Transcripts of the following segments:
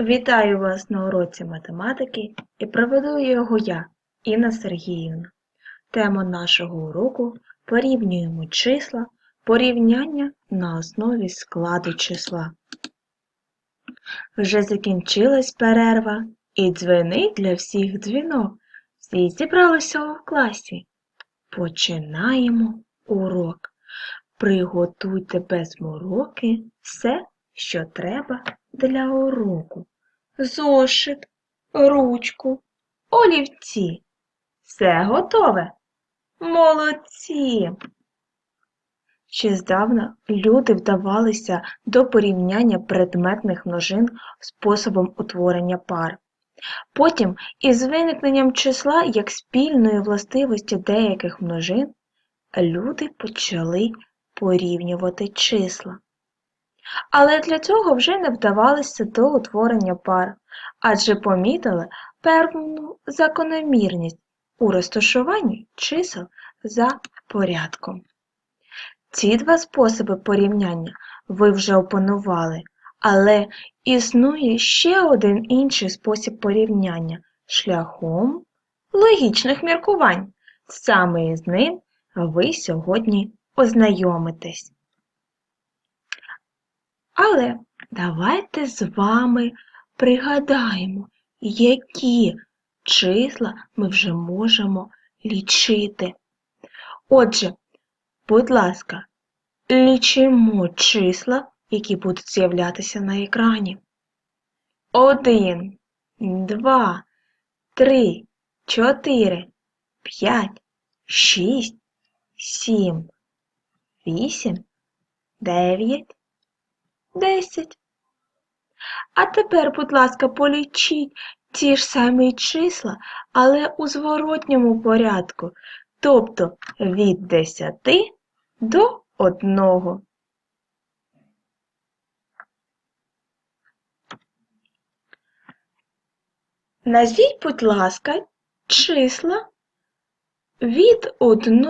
Вітаю вас на уроці математики і проведу його я, Інна Сергіївна. Тема нашого уроку порівнюємо числа, порівняння на основі складу числа. Вже закінчилась перерва і дзвенить для всіх дзвінок. Всі зібралися у класі. Починаємо урок. Приготуйте без мороки все, що треба для уроку. Зошит, ручку, олівці. Все готове? Молодці! Ще здавна люди вдавалися до порівняння предметних множин способом утворення пар. Потім, із виникненням числа як спільної властивості деяких множин, люди почали порівнювати числа. Але для цього вже не вдавалися до утворення пар, адже помітили певну закономірність у розташуванні чисел за порядком. Ці два способи порівняння ви вже опанували, але існує ще один інший спосіб порівняння шляхом логічних міркувань. Саме з ним ви сьогодні ознайомитесь. Але давайте з вами пригадаємо, які числа ми вже можемо лічити. Отже, будь ласка, лічимо числа, які будуть з'являтися на екрані. Один, два, три, чотири, п'ять, шість, сім, вісім, дев'ять, десять. А тепер, будь ласка, полічіть ті ж самі числа, але у зворотньому порядку, тобто від десяти до одного. Назвіть, будь ласка, числа від 1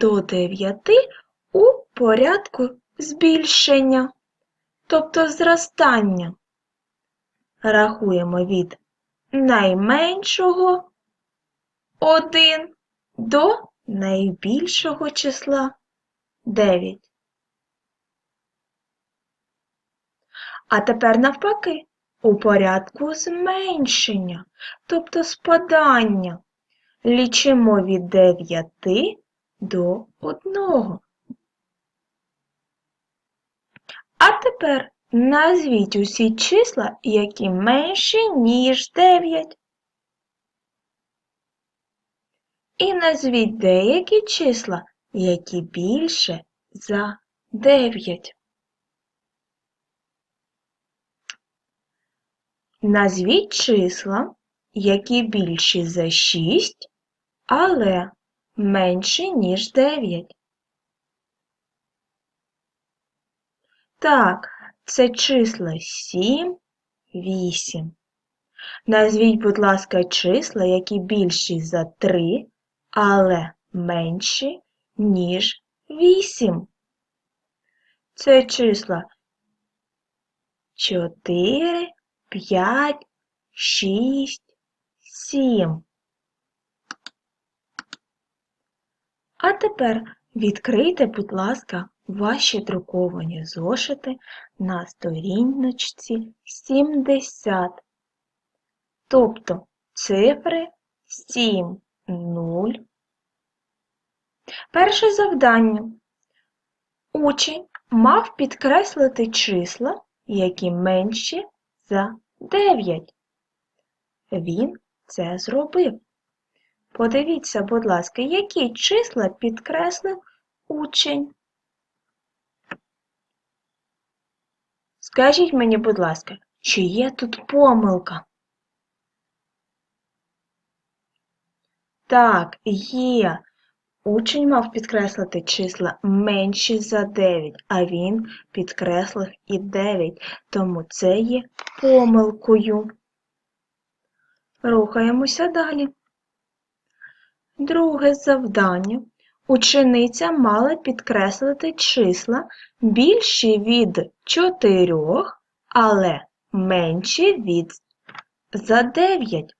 до 9 у порядку збільшення, тобто зростання. Рахуємо від найменшого 1 до найбільшого числа 9. А тепер навпаки, у порядку зменшення, тобто спадання. Лічимо від 9 до 1. А тепер назвіть усі числа, які менші, ніж 9. І назвіть деякі числа, які більше за 9. Назвіть числа, які більші за 6, але менші, ніж 9. Так, це числа 7, 8. Назвіть, будь ласка, числа, які більші за 3, але менші, ніж 8. Це числа 4, 5, 6, 7. А тепер відкрийте, будь ласка, ваші друковані зошити на сторіночці 70. Тобто цифри 7, 0. Перше завдання. Учень мав підкреслити числа, які менші за 9. Він це зробив. Подивіться, будь ласка, які числа підкреслив учень. Скажіть мені, будь ласка, чи є тут помилка? Так, є. Учень мав підкреслити числа менші за 9, а він підкреслив і 9, тому це є помилкою. Рухаємося далі. Друге завдання. Учениця мала підкреслити числа більші від 4, але менші від за 9.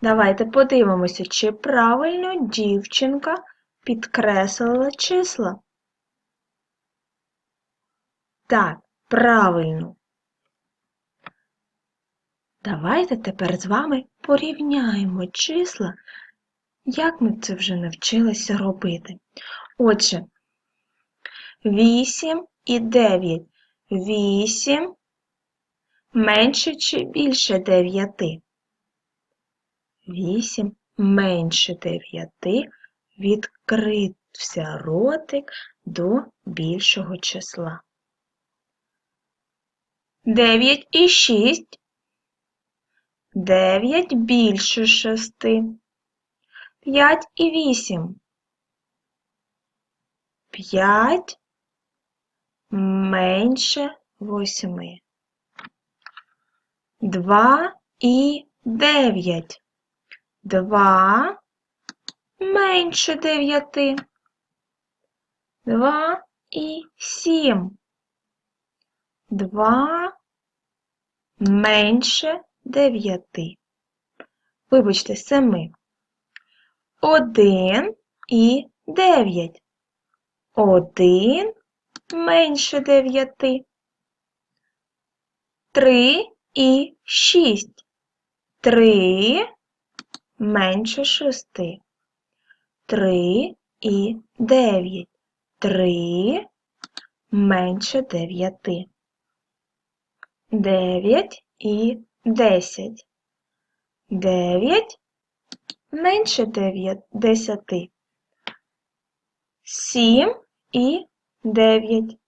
Давайте подивимося, чи правильно дівчинка підкреслила числа. Так, правильно. Давайте тепер з вами порівняємо числа, як ми це вже навчилися робити. Отже, 8 і 9. 8 менше чи більше 9? 8 менше 9 відкрився ротик до більшого числа. 9 і 6. 9 більше 6. 5 і 8. 5 менше 8. 2 і 9. 2 менше 9. 2 і 7. 2 менше 9. Вибачте, 7. 1 і 9. 1 менше 9. 3 і 6. 3 менше 6. 3 і 9. 3 менше 9. 9 і 10. 9 менше 9, 10. 7 і 9.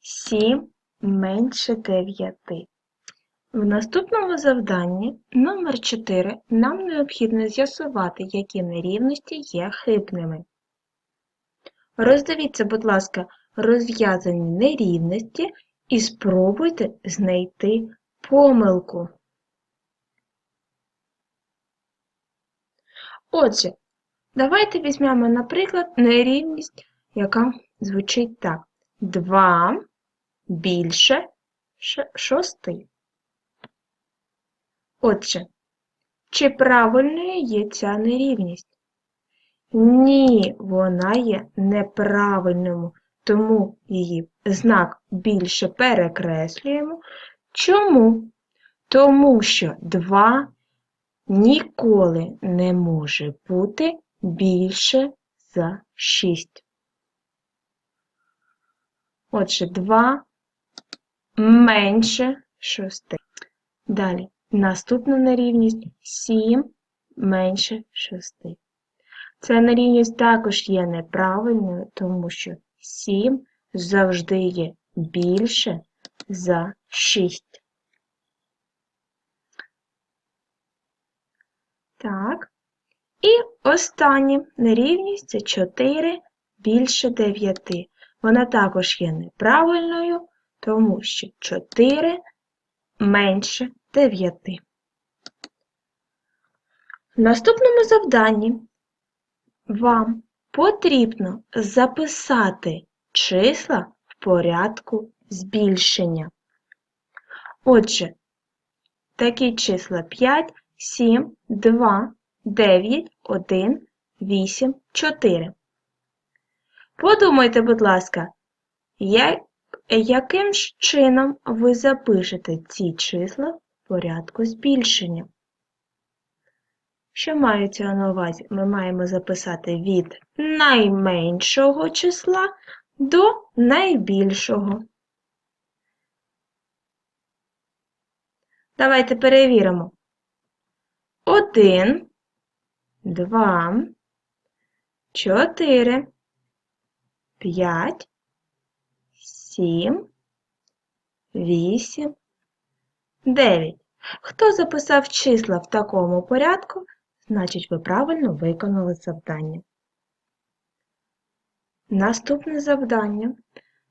7 менше 9. В наступному завданні номер 4 нам необхідно з'ясувати, які нерівності є хибними. Роздивіться, будь ласка, розв'язані нерівності і спробуйте знайти помилку. Отже, давайте візьмемо, наприклад, нерівність, яка звучить так. 2 більше шости. Отже, чи правильною є ця нерівність? Ні, вона є неправильною, тому її знак більше перекреслюємо. Чому? Тому що 2 ніколи не може бути більше за 6. Отже, 2 менше 6. Далі. Наступна нерівність 7 менше 6. Ця нерівність також є неправильною, тому що 7 завжди є більше за 6. Так. І остання нерівність це 4 більше 9. Вона також є неправильною, тому що 4 менше 9. В наступному завданні вам потрібно записати числа в порядку збільшення. Отже, такі числа 5, 7, 2, 9, 1, 8, 4. Подумайте, будь ласка, яким ж чином ви запишете ці числа в порядку збільшення? Що мається на увазі? Ми маємо записати від найменшого числа до найбільшого. Давайте перевіримо. Один, два, чотири, п'ять, сім, вісім, дев'ять. Хто записав числа в такому порядку, значить ви правильно виконали завдання. Наступне завдання.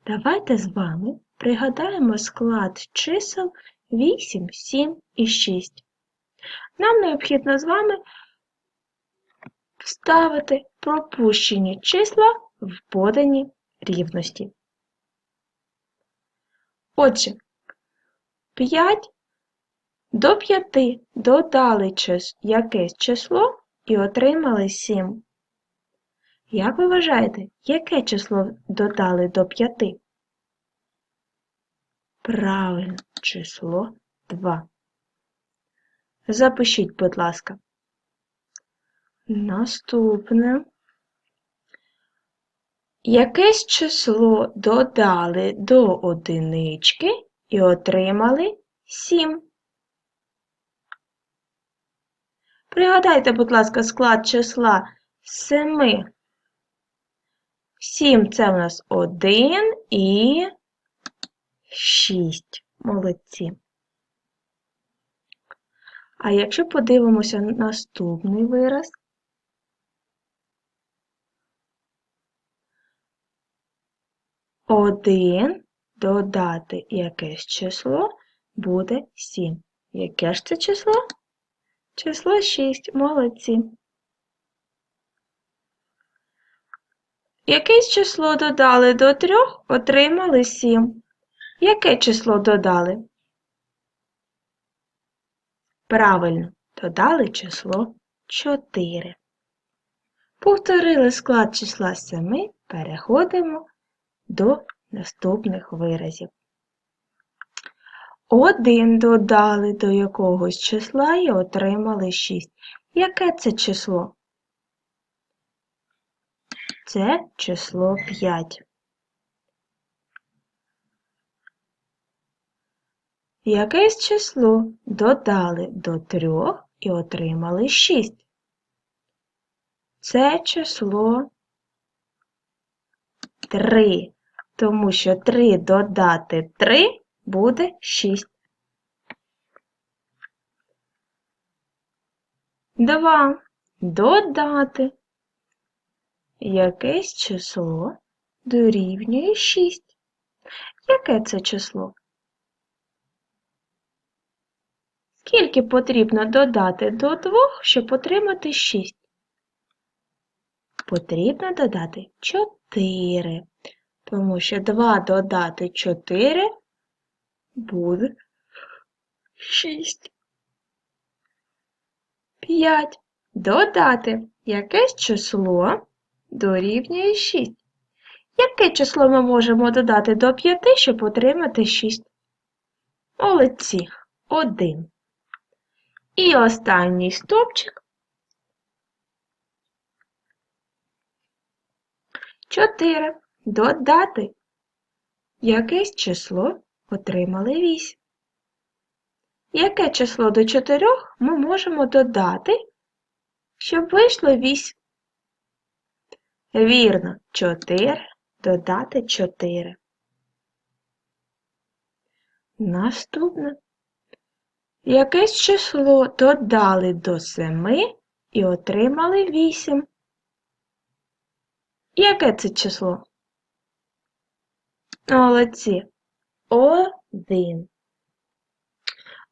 Давайте з вами пригадаємо склад чисел 8, 7 і 6. Нам необхідно з вами вставити пропущені числа в подані рівності. Отже, 5 до 5 додали якесь число і отримали 7. Як ви вважаєте, яке число додали до 5? Правильно, число 2. Запишіть, будь ласка. Наступне. Якесь число додали до одинички і отримали 7. Пригадайте, будь ласка, склад числа 7. 7 це у нас 1 і 6. Молодці. А якщо подивимося на наступний вираз, один додати якесь число буде 7. Яке ж це число? Число 6. Молодці. Якесь число додали до 3, отримали 7. Яке число додали? Правильно, додали число 4. Повторили склад числа 7, переходимо до наступних виразів. Один додали до якогось числа і отримали 6. Яке це число? Це число 5. Якесь число додали до 3 і отримали 6. Це число 3, тому що 3 додати 3 буде 6. 2 додати якесь число дорівнює 6. Яке це число? Скільки потрібно додати до 2, щоб отримати 6? Потрібно додати 4, тому що 2 додати 4 буде 6. 5. Додати якесь число дорівнює 6. Яке число ми можемо додати до 5, щоб отримати 6? Молодці. 1. І останній стовпчик. 4. Додати. Якесь число отримали 8. Яке число до 4 ми можемо додати, щоб вийшло 8? Вірно, 4 додати 4. Наступне. Якесь число додали до 7 і отримали 8. Яке це число? Молодці. Один.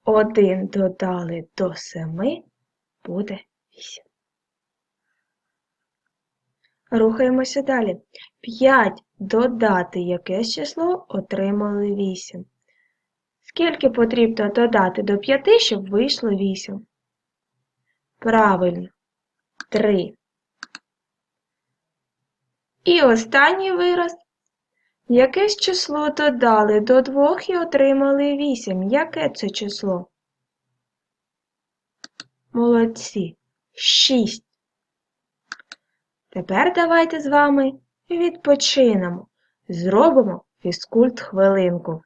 Один додали до 7 буде 8. Рухаємося далі. 5 додати якесь число отримали 8. Скільки потрібно додати до 5, щоб вийшло 8? Правильно. 3. І останній вираз. Якесь число додали до 2 і отримали 8. Яке це число? Молодці. 6. Тепер давайте з вами відпочинемо. Зробимо фізкульт хвилинку.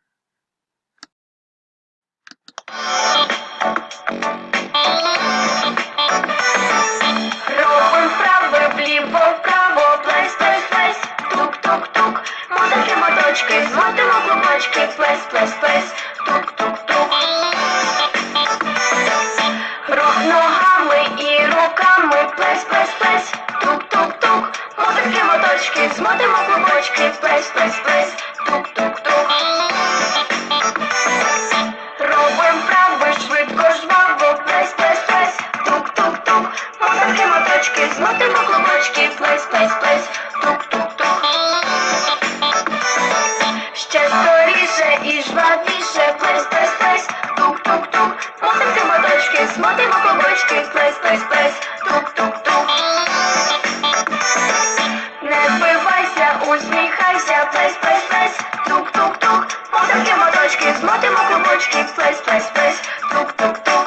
плес, плес, тук-тук-тук, посадки моточки, змотимо клубочки, плес, плес, плес, тук-тук-тук.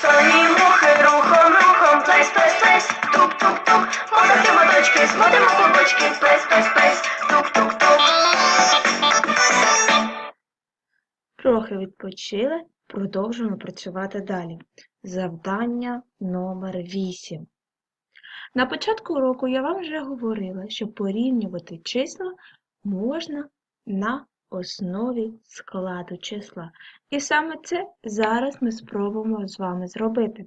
Соні мухи рухом, рухом, плес, плес, плес, тук-тук-тук, посадки моточки, змотимо клубочки, плес, плес, плес, тук-тук-тук. Трохи відпочили, продовжуємо працювати далі. Завдання номер 8. На початку уроку я вам вже говорила, що порівнювати числа можна на основі складу числа. І саме це зараз ми спробуємо з вами зробити.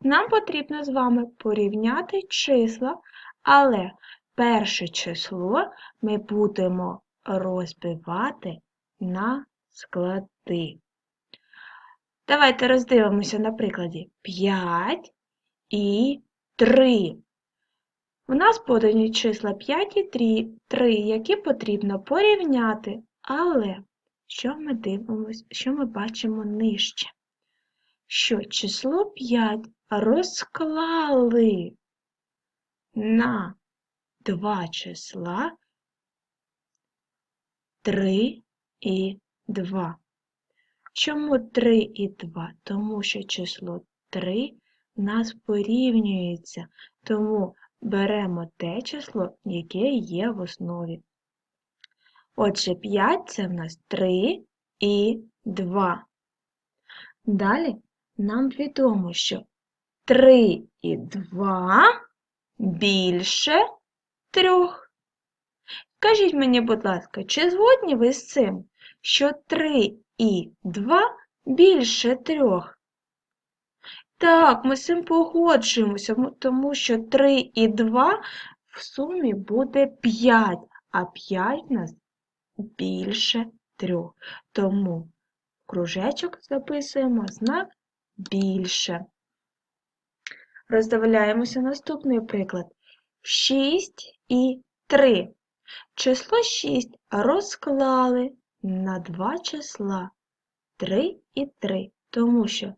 Нам потрібно з вами порівняти числа, але перше число ми будемо розбивати на склади. Давайте роздивимося на прикладі 5 і 3. У нас подані числа 5 і 3, 3, які потрібно порівняти, але що ми дивимося, що ми бачимо нижче? Що число 5 розклали на два числа 3 і 2. Чому 3 і 2? Тому що число 3 в нас порівнюється, тому беремо те число, яке є в основі. Отже, 5 це в нас 3 і 2. Далі нам відомо, що 3 і 2 більше 3. Скажіть мені, будь ласка, чи згодні ви з цим, що 3 і 2 більше 3? Так, ми з цим погоджуємося, тому що 3 і 2 в сумі буде 5, а 5 в нас більше 3. Тому в кружечок записуємо знак більше. Роздивляємося наступний приклад. 6 і 3. Число 6 розклали на два числа 3 і 3, тому що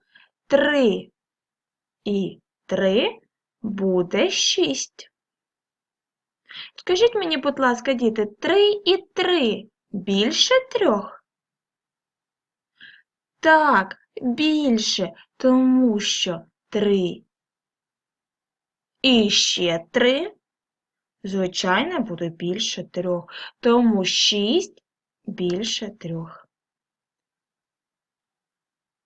3 і 3 буде 6. Скажіть мені, будь ласка, діти, 3 і 3 більше 3? Так, більше, тому що 3 і ще 3 Звичайно, буде більше трьох, тому 6 більше трьох.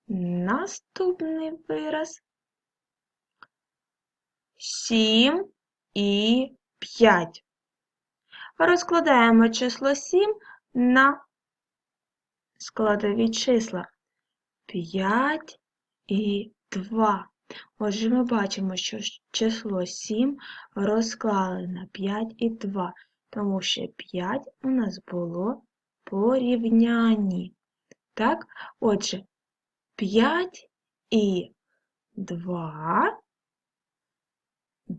Наступний вираз 7 і 5. Розкладаємо число 7 на складові числа 5 і 2. Отже, ми бачимо, що число 7 розклали на 5 і 2, тому що 5 у нас було порівнянні. Так, отже, 5 і 2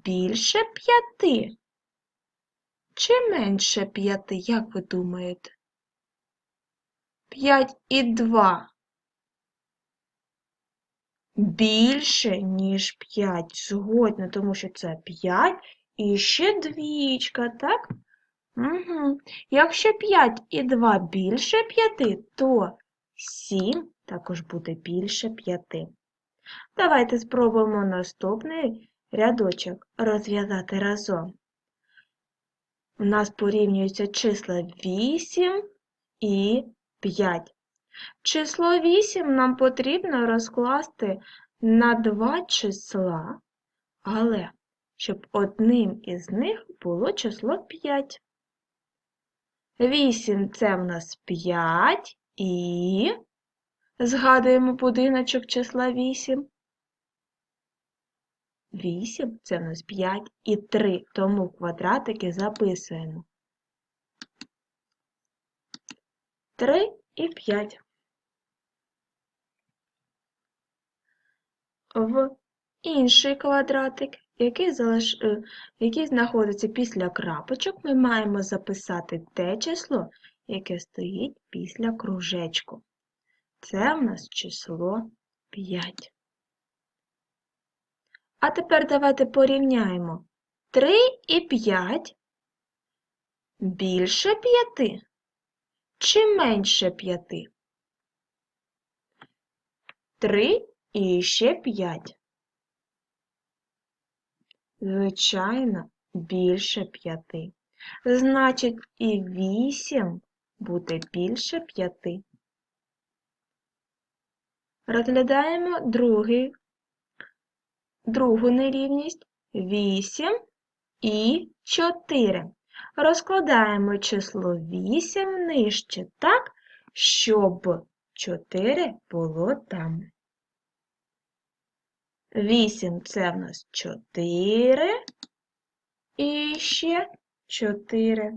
більше 5. Чи менше 5, як ви думаєте? 5 і 2 більше, ніж 5. Згодна, тому що це 5 і ще двічка, так? Угу. Якщо 5 і 2 більше 5, то 7 також буде більше 5. Давайте спробуємо наступний рядочок розв'язати разом. У нас порівнюються числа 8 і 5. Число 8 нам потрібно розкласти на два числа, але щоб одним із них було число 5. 8 це в нас 5 і згадуємо будиночок числа 8. 8 це в нас 5 і 3, тому квадратики записуємо. 3 і 5. В інший квадратик, який, залиш... е, який знаходиться після крапочок, ми маємо записати те число, яке стоїть після кружечку. Це в нас число 5. А тепер давайте порівняємо 3 і 5 більше 5. чи менше п'яти? Три і ще п'ять. Звичайно, більше п'яти. Значить, і вісім буде більше п'яти. Розглядаємо другий, другу нерівність. Вісім і чотири. Розкладаємо число 8 нижче так, щоб 4 було там. 8 це в нас 4 і ще 4.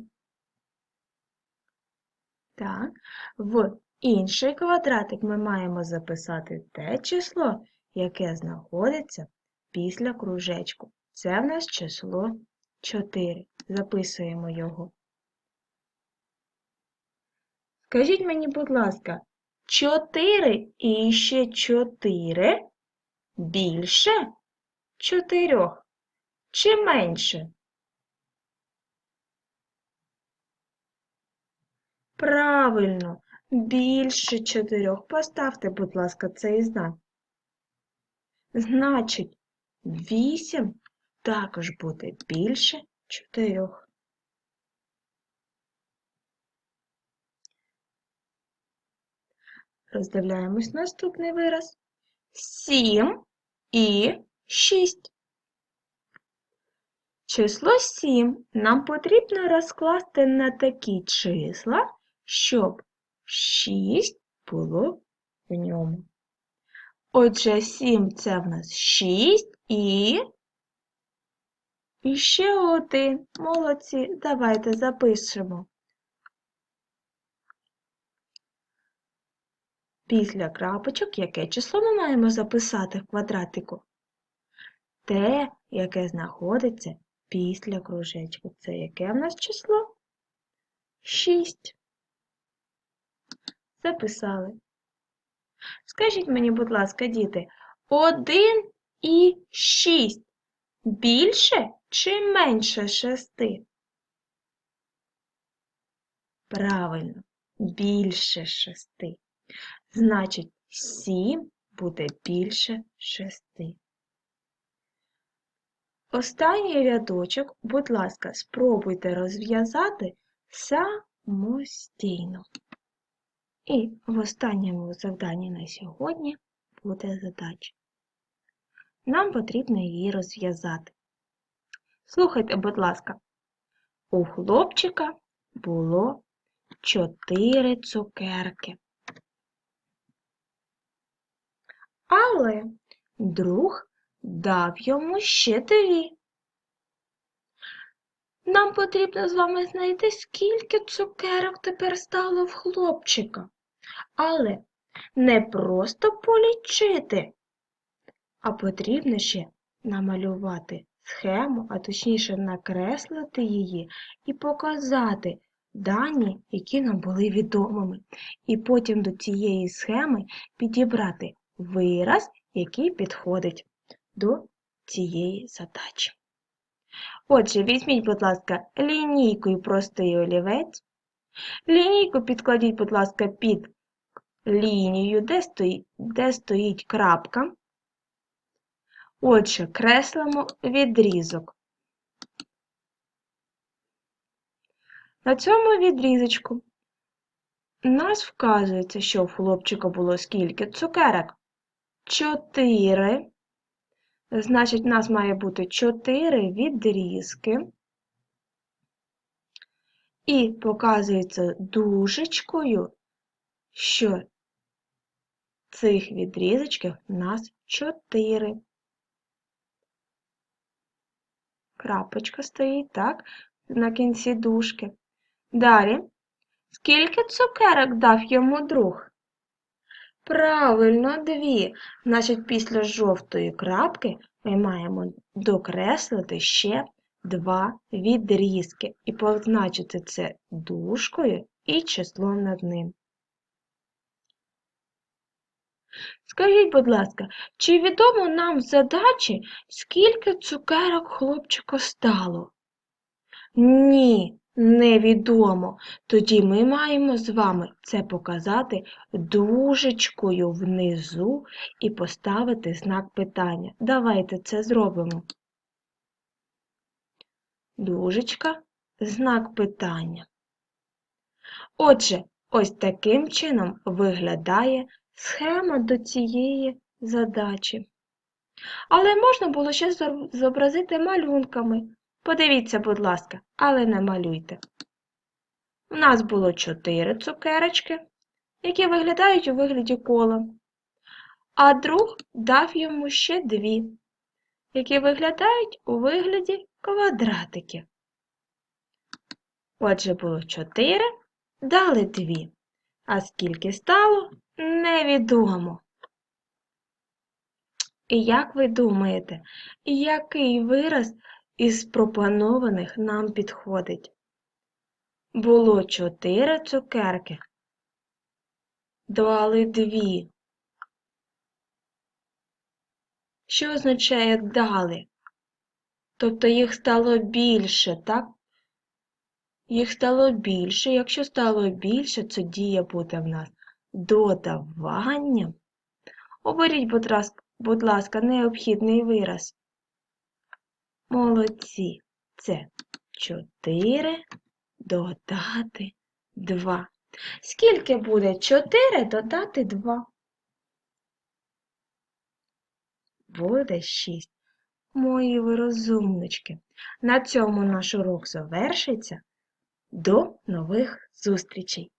Так, в інший квадратик ми маємо записати те число, яке знаходиться після кружечку. Це в нас число 4. Записуємо його. Скажіть мені, будь ласка, 4 і ще 4 більше 4 чи менше? Правильно, більше 4. Поставте, будь ласка, цей знак. Значить, 8 також буде більше 4. Роздивляємось наступний вираз. 7 і 6. Число 7 нам потрібно розкласти на такі числа, щоб 6 було в ньому. Отже, 7 це в нас 6 і і ще один. Молодці. Давайте запишемо. Після крапочок яке число ми маємо записати в квадратику? Те, яке знаходиться після кружечку. Це яке в нас число? 6. Записали. Скажіть мені, будь ласка, діти, 1 і 6 більше чи менше 6? Правильно, більше 6. Значить, 7 буде більше 6. Останній рядочок, будь ласка, спробуйте розв'язати самостійно. І в останньому завданні на сьогодні буде задача. Нам потрібно її розв'язати. Слухайте, будь ласка, у хлопчика було чотири цукерки. Але друг дав йому ще дві. Нам потрібно з вами знайти, скільки цукерок тепер стало в хлопчика. Але не просто полічити, а потрібно ще намалювати схему, а точніше накреслити її і показати дані, які нам були відомими. І потім до цієї схеми підібрати вираз, який підходить до цієї задачі. Отже, візьміть, будь ласка, лінійку і простий олівець. Лінійку підкладіть, будь ласка, під лінію, де стоїть, де стоїть крапка. Отже, креслимо відрізок. На цьому відрізочку нас вказується, що в хлопчика було скільки цукерок? 4. Значить, у нас має бути 4 відрізки. І показується дужечкою, що цих відрізочків у нас 4. Крапочка стоїть, так, на кінці дужки. Далі. Скільки цукерок дав йому друг? Правильно, дві. Значить, після жовтої крапки ми маємо докреслити ще два відрізки і позначити це дужкою і числом над ним. Скажіть, будь ласка, чи відомо нам в задачі, скільки цукерок хлопчика стало? Ні, Невідомо. Тоді ми маємо з вами це показати дужечкою внизу і поставити знак питання. Давайте це зробимо. Дужечка, знак питання. Отже, ось таким чином виглядає схема до цієї задачі. Але можна було ще зобразити малюнками. Подивіться, будь ласка, але не малюйте. У нас було чотири цукерочки, які виглядають у вигляді кола, а друг дав йому ще дві, які виглядають у вигляді квадратиків. Отже, було чотири, дали дві. А скільки стало, невідомо. Як ви думаєте, який вираз із пропонованих нам підходить? Було чотири цукерки. Дали дві. Що означає дали? Тобто їх стало більше, так? Їх стало більше. Якщо стало більше, то дія буде в нас додаванням. Оберіть, будь ласка, необхідний вираз. Молодці. Це 4 додати 2. Скільки буде 4 додати 2? Буде 6. Мої ви розумнички. На цьому наш урок завершиться. До нових зустрічей!